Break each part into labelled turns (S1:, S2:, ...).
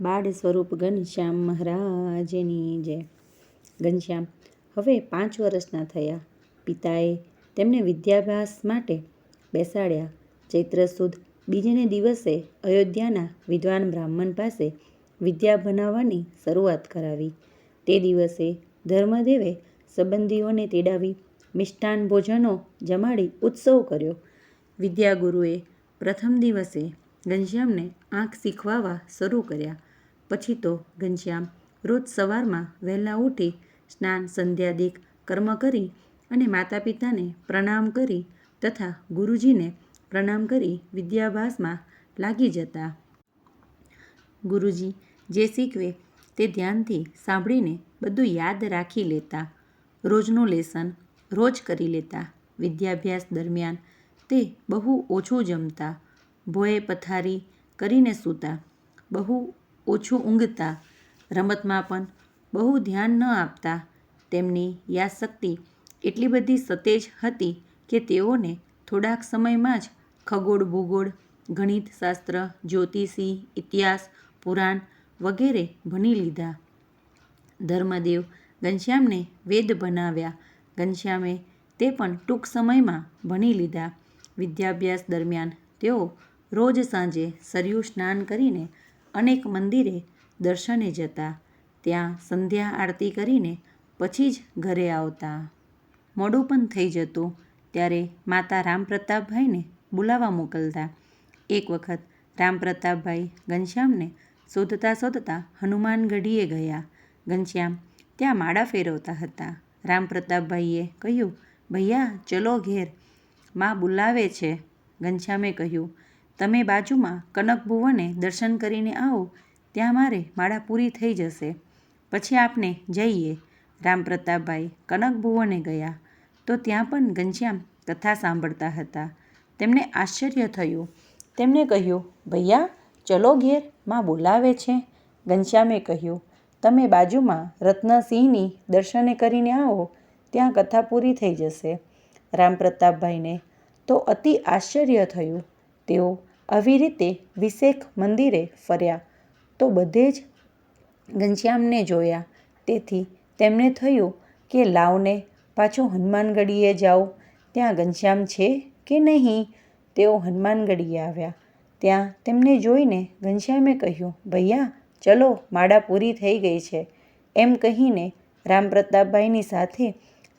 S1: બાળ સ્વરૂપ ઘનશ્યામ મહારાજની જય. ઘનશ્યામ, હવે પાંચ વર્ષના થયા. પિતાએ તેમને વિદ્યાભ્યાસ માટે બેસાડ્યા. ચૈત્ર સુદ બીજને દિવસે અયોધ્યાના વિદ્વાન બ્રાહ્મણ પાસે વિદ્યા ભણાવવાની શરૂઆત કરાવી. તે દિવસે ધર્મદેવે સંબંધીઓને તેડાવી મિષ્ટાન ભોજનો જમાડી ઉત્સવ કર્યો. વિદ્યાગુરુએ પ્રથમ દિવસે ઘનશ્યામને આંખ શીખવાવા શરૂ કર્યા. પછી તો ઘનશ્યામ રોજ સવારમાં વહેલા ઉઠી સ્નાન સંધ્યાદિક કર્મ કરી અને માતા પિતાને પ્રણામ કરી તથા ગુરુજીને પ્રણામ કરી વિદ્યાભ્યાસમાં લાગી જતા. ગુરુજી જે શીખવે તે ધ્યાનથી સાંભળીને બધું યાદ રાખી લેતા. રોજનું લેસન રોજ કરી લેતા. વિદ્યાભ્યાસ દરમિયાન તે બહુ ઓછું જમતા. ભોંય પથારી કરીને સૂતા. બહુ ઓછું ઊંઘતા રમતમાં પણ બહુ ધ્યાન ન આપતા તેમની યાદશક્તિ એટલી બધી સતેજ હતી કે તેઓને થોડાક સમયમાં જ ખગોળ ભૂગોળ ગણિત શાસ્ત્ર જ્યોતિષી, ઇતિહાસ, પુરાણ વગેરે ભણી લીધા. ધર્મદેવ ઘનશ્યામને વેદ ભણાવ્યા. ઘનશ્યામે તે પણ ટૂંક સમયમાં ભણી લીધા. વિદ્યાભ્યાસ દરમિયાન તેઓ રોજ સાંજે સરયું સ્નાન કરીને અનેક મંદિરે દર્શને જતા, ત્યાં સંધ્યા આરતી કરીને પછી જ ઘરે આવતા. મોડું પણ થઈ જતું, ત્યારે માતા રામપ્રતાપભાઈને બોલાવવા મોકલતા. એક વખત રામપ્રતાપભાઈ ઘનશ્યામને શોધતા શોધતા હનુમાનગઢીએ ગયા. ઘનશ્યામ ત્યાં માળા ફેરવતા હતા. રામપ્રતાપભાઈએ કહ્યું, ભૈયા, ચલો ઘેર. મા બોલાવે છે. ઘનશ્યામે કહ્યું તમે બાજુમાં કનક ભુવને દર્શન કરીને આવો, ત્યાં મારે માળા પૂરી થઈ જશે. પછી આપણે જઈએ. રામપ્રતાપભાઈ કનક ભુવને ગયા. તો ત્યાં પણ ઘનશ્યામ કથા સાંભળતા હતા. તેમને આશ્ચર્ય થયું. તેમણે કહ્યું, ભૈયા, ચલો ઘેર, માં બોલાવે છે. ઘનશ્યામે કહ્યું, તમે બાજુમાં રત્નસિંહની દર્શને કરીને આવો, ત્યાં કથા પૂરી થઈ જશે. રામપ્રતાપભાઈને તો અતિ આશ્ચર્ય થયું. તેઓ આવી રીતે વિશેખ મંદિરે ફર્યા તો બધે જ ઘનશ્યામને જોયા. તેથી તેમને થયું કે લાવને પાછું હનુમાનગઢીએ જાઉં ત્યાં ઘનશ્યામ છે કે નહીં? તેઓ હનુમાનગઢીએ આવ્યા. ત્યાં તેમને જોઈને ઘનશ્યામે કહ્યું, ભૈયા, ચલો, માળા પૂરી થઈ ગઈ છે. એમ કહીને રામપ્રતાપભાઈની સાથે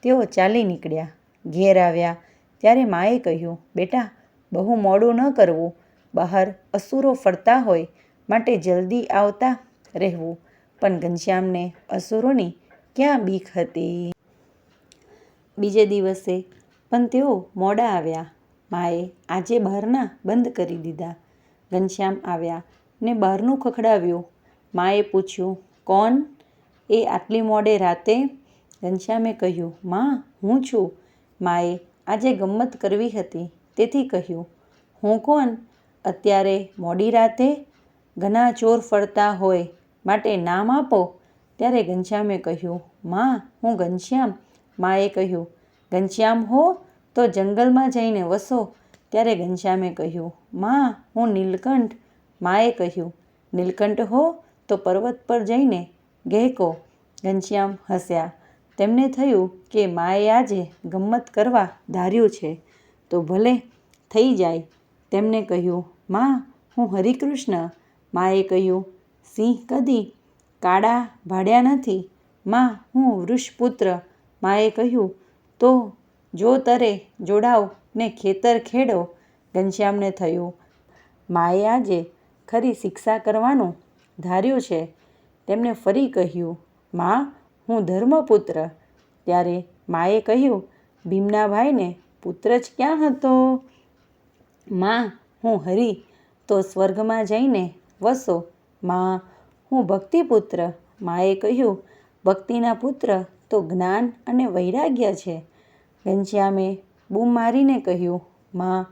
S1: તેઓ ચાલી નીકળ્યા. ઘેર આવ્યા. ત્યારે માએ કહ્યું, બેટા, બહુ મોડું ન કરવું. બહાર અસુરો ફરતા હોય માટે જલ્દી આવતા રહેવું. પણ ઘનશ્યામને અસુરોની ક્યાં બીક હતી? બીજે દિવસે પણ તેઓ મોડા આવ્યા. માએ આજે બહારના બંધ કરી દીધા. ઘનશ્યામ આવ્યા ને બહારનું ખખડાવ્યું. માએ પૂછ્યું, કોણ? એ આટલી મોડે રાતે? ઘનશ્યામે કહ્યું, માં, હું છું. માએ આજે ગમ્મત કરવી હતી. તેથી કહ્યું, હું કોણ? અત્યારે મોડી રાતે ઘણા ચોર ફરતા હોય માટે નામ આપો. ત્યારે ઘનશ્યામે કહ્યું, માં, હું ઘનશ્યામ. માએ કહ્યું, ઘનશ્યામ હો? તો જંગલમાં જઈને વસો. ત્યારે ઘનશ્યામે કહ્યું, માં, હું નીલકંઠ. માએ કહ્યું, નીલકંઠ હો? તો પર્વત પર જઈને ગહેકો. ઘનશ્યામ હસ્યા. તેમને થયું કે માએ આજે ગમ્મત કરવા ધાર્યું છે, તો ભલે થઈ જાય તેમણે કહ્યું, માં, હું હરિકૃષ્ણ. માએ કહ્યું, સિંહ કદી કાળા ભાડ્યા નથી. માં, હું વૃષપુત્ર. માએ કહ્યું, તો જો તરે જોડાવ ને ખેતર ખેડો. ઘનશ્યામને થયું, માએ આજે ખરી શિક્ષા કરવાનું ધાર્યું છે. તેમણે ફરી કહ્યું, માં, હું ધર્મપુત્ર. ત્યારે માએ કહ્યું ભીમના ભાઈને પુત્ર જ ક્યાં હતો? માં, હું હરિ, તો સ્વર્ગમાં જઈને વસો. માં, હું ભક્તિપુત્ર. માએ કહ્યું, ભક્તિના પુત્ર, તો જ્ઞાન અને વૈરાગ્ય છે. ઘનશ્યામે બૂમ મારીને કહ્યું, માં,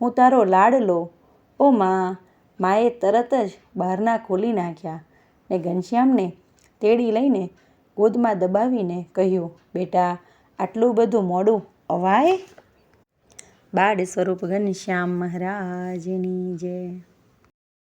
S1: હું તારો લાડલો ઓ માં, માએ તરત જ બહારના ખોલી નાખ્યા ને ઘનશ્યામને તેડી લઈને ગોદમાં દબાવીને કહ્યું, બેટા, આટલું બધું મોડું અવાય? બાળ સ્વરૂપ ઘનશ્યામ મહારાજની જય.